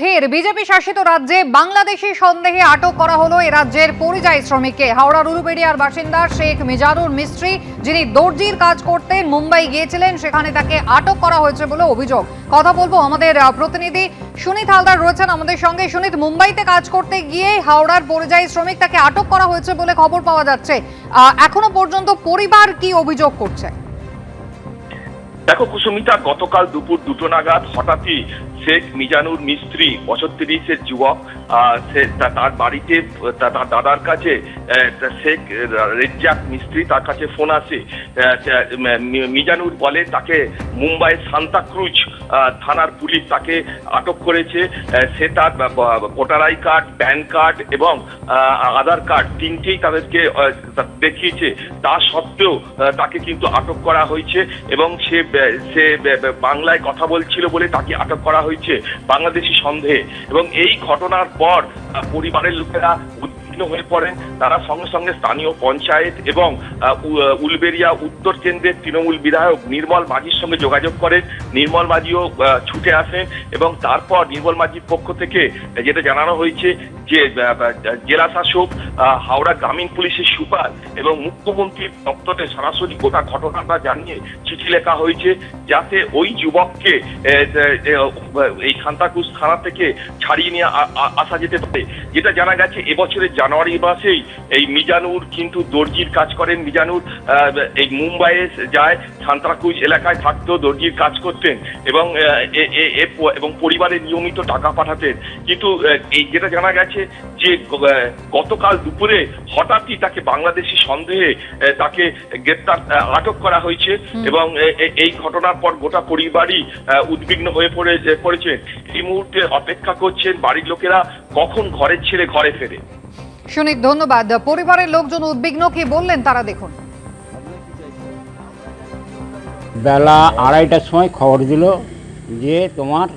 ফের বিজেপি শাসিত রাজ্যে বাংলাদেশি সন্দেহে আটক করা হলো এ রাজ্যের পরিযায়ী শ্রমিককে। হাওড়ার উলুবেড়িয়ার বাসিন্দা শেখ মিজানুর মিস্ত্রি, যিনি দর্জির কাজ করতেন মুম্বাই গিয়েছিলেন, সেখানে তাকে আটক করা হয়েছে বলে অভিযোগ। কথা বলব আমাদের প্রতিনিধি সুনীত হালদার রয়েছেন আমাদের সঙ্গে। সুনীত, মুম্বাইতে কাজ করতে গিয়ে হাওড়ার পরিযায়ী শ্রমিক তাকে আটক করা হয়েছে বলে খবর পাওয়া যাচ্ছে। এখনও পর্যন্ত পরিবার কি অভিযোগ করছে? দেখো কুসুমিতা গতকাল দুপুর দুটো নাগাদ হঠাৎই শেখ মিজানুর মিস্ত্রি বছর তিরিশের যুবক সে তার বাড়িতে তার দাদার কাছে শেখ রেজ্জাক মিস্ত্রি তার কাছে ফোন আসে। মিজানুর বলে তাকে মুম্বাই সান্তাক্রুজ থানার পুলিশ তাকে আটক করেছে। সে তার voter I card, PAN card এবং আধার কার্ড তিনটেই তাদেরকে দেখিয়েছে। তা সত্ত্বেও তাকে কিন্তু আটক করা হয়েছে এবং সে সে বাংলায় কথা বলছিল বলে তাকে আটক করা হয়েছে বাংলাদেশি সন্দেহে। এবং এই ঘটনার পর পরিবারের লোকেরা উদ্বিগ্ন হয়ে পড়েন। তারা সঙ্গে সঙ্গে স্থানীয় পঞ্চায়েত এবং উলবেরিয়া উত্তর কেন্দ্রের তৃণমূল বিধায়ক নির্মল মাঝির সঙ্গে যোগাযোগ করেন। নির্মল মাঝিও ছুটে আসেন এবং তারপর নির্মল মাঝির পক্ষ থেকে যেটা জানানো হয়েছে যে জেলা শাসক হাওড়া গ্রামীণ পুলিশের সুপার এবং মুখ্যমন্ত্রীর দপ্তরে সরাসরি গোটা ঘটনাটা জানিয়ে চিঠি লেখা হয়েছে যাতে ওই যুবককে এই সান্তাক্রুজ থানা থেকে ছাড়িয়ে নিয়ে আসা যেতে পারে। যেটা জানা গেছে এবছরের জানুয়ারি মাসেই এই মিজানুর কিন্তু দর্জির কাজ করেন। মিজানুর এই মুম্বাইয়ে যায় সান্তাক্রুজ এলাকায় থাকতেও দর্জির কাজ করতেন এবং এবং পরিবারে নিয়মিত টাকা পাঠাতেন। কিন্তু এই যেটা জানা গেছে যে গতকাল দুপুরে হঠাৎই তাকে বাংলাদেশি সন্দেহে তাকে গ্রেপ্তার আটক করা হয়েছে এবং এই ঘটনার পর গোটা পরিবারই উদ্বিগ্ন হয়ে পড়ে পড়েছেন এই মুহূর্তে অপেক্ষা করছেন বাড়ির লোকেরা কখন ঘরের ছেড়ে ঘরে ফেরে? সুনীত ধন্যবাদ। পরিবারের লোকজন উদ্বিগ্ন কি বললেন তারা দেখুন। বেলা আড়াইটার সময় খবর দিল যে তোমার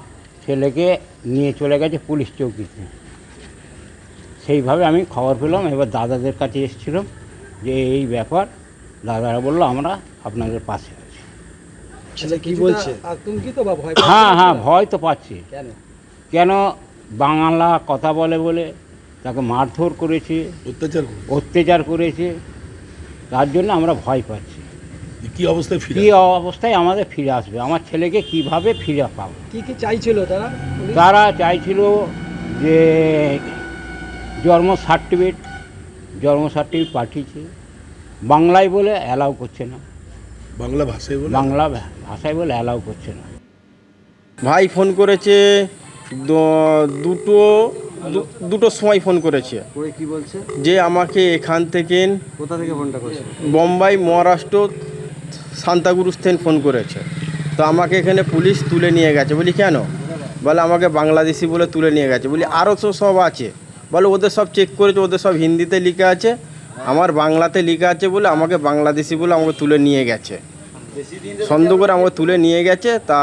ছেলেকে নিয়ে চলে গেছে পুলিশ চৌকিতে। সেইভাবে আমি খবর পেলাম। এবার দাদাদের কাছে এসেছিলাম যে এই ব্যাপার। দাদারা বলল আমরা আপনাদের পাশে আছি। ছেলে কি বলছে? আতঙ্কিত বা ভয় হ্যাঁ হ্যাঁ ভয় তো পাচ্ছি। কেন? কেন বাংলা কথা বলে বলে তাকে মারধর করেছে অত্যাচার অত্যাচার করেছে। তার জন্য আমরা ভয় পাচ্ছি। কি অবস্থায় ফিরে কী অবস্থায় আমাদের ফিরে আসবে? আমার ছেলেকে কীভাবে ফিরে পাবো? কি কি চাইছিল তারা? তারা চাইছিল যে জন্ম সার্টিফিকেট জন্ম সার্টিফিকেট পাঠিয়েছে। বাংলায় বলে অ্যালাউ করছে না। বাংলা ভাষায় বলে? বাংলা ভাষায় বলে অ্যালাউ করছে না। ভাই ফোন করেছে দ- দুটো সময় ফোন করেছে। করে কি বলছে? যে আমাকে এখান থেকে কোথা থেকে ফোনটা করছে? বোম্বাই মহারাষ্ট্র সান্তাগুরুস থেকে ফোন করেছে। তো আমাকে এখানে পুলিশ তুলে নিয়ে গেছে। বলি কেন? বলে আমাকে বাংলাদেশি বলে তুলে নিয়ে গেছে। বলি আরও তো সব আছে। বলে ওদের সব চেক করেছে ওদের সব হিন্দিতে লেখা আছে। আমার বাংলাতে লেখা আছে বলে আমাকে বাংলাদেশি বলে আমাকে তুলে নিয়ে গেছে। সন্দেহ করে আমাকে তুলে নিয়ে গেছে। তা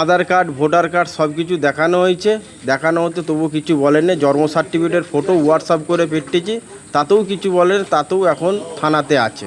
আধার কার্ড, ভোটার কার্ড সব কিছু দেখানো হয়েছে। দেখানো হতে তবু কিছু বলেনি জন্ম সার্টিফিকেটের ফটো হোয়াটসঅ্যাপ করে পেটেছি তাতেও কিছু বলেন তাতেও এখন থানাতে আছে।